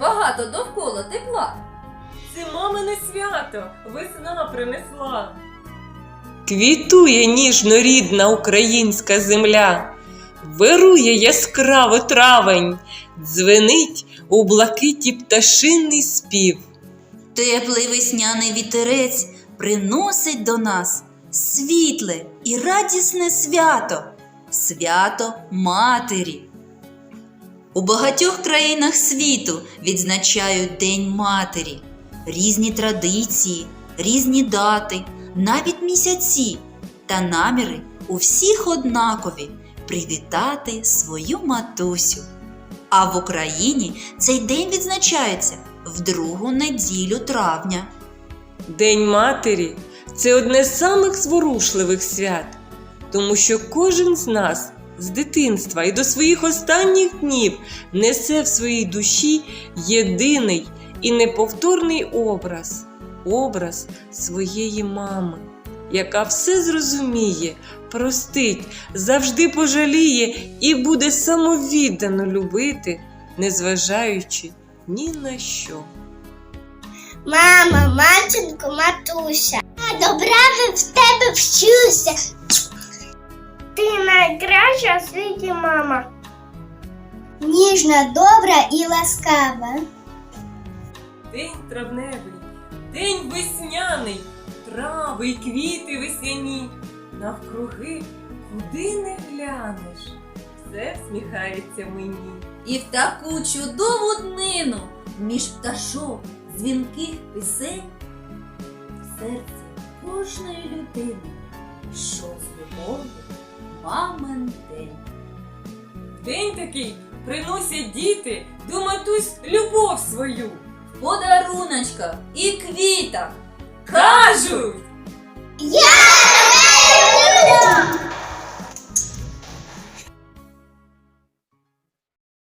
багато довкола тепла. Це мамине свято, весна принесла. Квітує ніжно рідна українська земля, вирує яскраво травень, дзвенить у блакиті пташинний спів. Теплий весняний вітерець приносить до нас світле і радісне свято свято Матері. У багатьох країнах світу відзначають День Матері, різні традиції, різні дати, навіть місяці та наміри у всіх однакові привітати свою матусю. А в Україні цей день відзначається в другу неділю травня. День матері це одне з самих зворушливих свят, тому що кожен з нас з дитинства і до своїх останніх днів несе в своїй душі єдиний і неповторний образ образ своєї мами, яка все зрозуміє, простить, завжди пожаліє і буде самовіддано любити, незважаючи ні на що. Мама, матінко, матуся. Добре в тебе вчуся. Ти найкраща в світі мама. Ніжна, добра і ласкава. День травневий, день весняний, трави й квіти весняні. Навкруги, куди не глянеш, все всміхається мені. І в таку чудову днину між пташок дзвінких пісень в серці кожної людини йшов з любов'ю мамин день. День такий приносять діти до матусь любов свою. Подаруночках і квітах Кажуть! Я